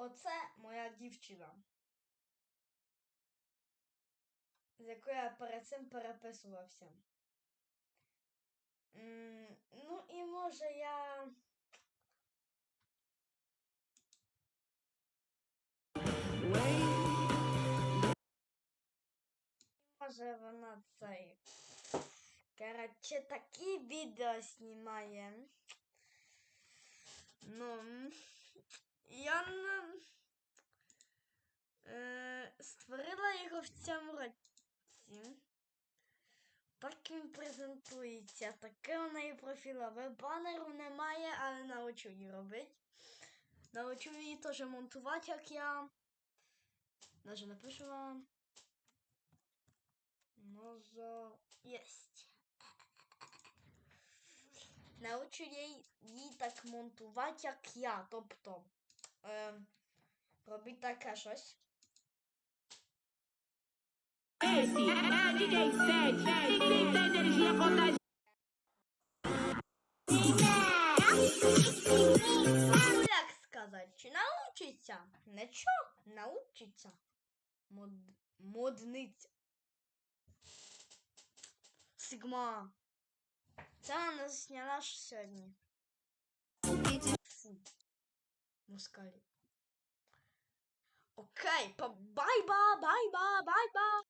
Оце моя дівчина. З якою я перед цим переписувався. Ну і може я. Може вона цей. Короче, такі відео знімає. Ну, м, я не, е, створила його в цьому році. Так він презентується. Таке у неї профілове. Банеру немає, але научу її робити. Научу її теж монтувати, як я. Даже напишу вам. Може, єсть. Научу їй, їй так монтувати, як я. Тобто, е, робити таке щось. Esse é DJ 7, tem 6 energia contagem. Ну, як сказати, чи научиться? Нічого, научиться. Мод... Модниця. Сигма. Це вона зняла ж сьогодні. Фу. Москалі. Окей, па- бай-ба, бай-ба, бай-ба.